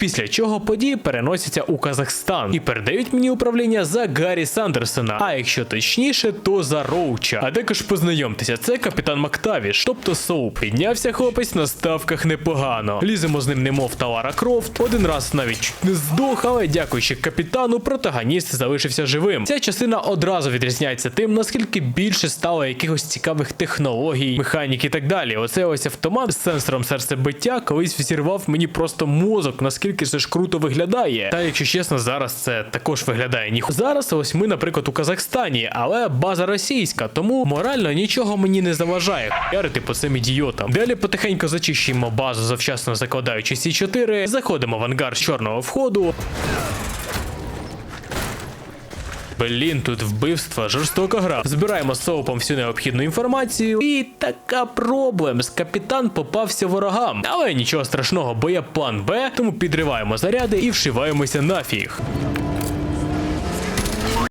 Після чого події переносяться у Казахстан і передають мені управління за Гаррі Сандерсона, а якщо точніше, то за Роуча. А також познайомтеся, це капітан Мактавіш, тобто Соуп. Піднявся хлопець на ставках непогано. Ліземо з ним немов та Лара Крофт. Один раз навіть чуть не здох, але дякуючи капітану, протагоніст залишився живим. Ця частина одразу відрізняється тим, наскільки більше стало якихось цікавих технологій, механік і так далі. Оце ось автомат з сенсором серцебиття колись взірвав мені просто мозок, наскільки це ж круто виглядає. Та якщо чесно, зараз це також виглядає ніху. Зараз ось ми, наприклад, у Казахстані, але база російська, тому морально нічого мені не заважає ярити по цим ідіотам. Далі потихеньку зачищуємо базу, завчасно закладаючи сі 4 заходимо в ангар з чорного входу. Блін, тут вбивство, жорстока гра. Збираємо з соупом всю необхідну інформацію. І така проблем. Капітан попався ворогам. Але нічого страшного, бо є план Б, тому підриваємо заряди і вшиваємося нафіг.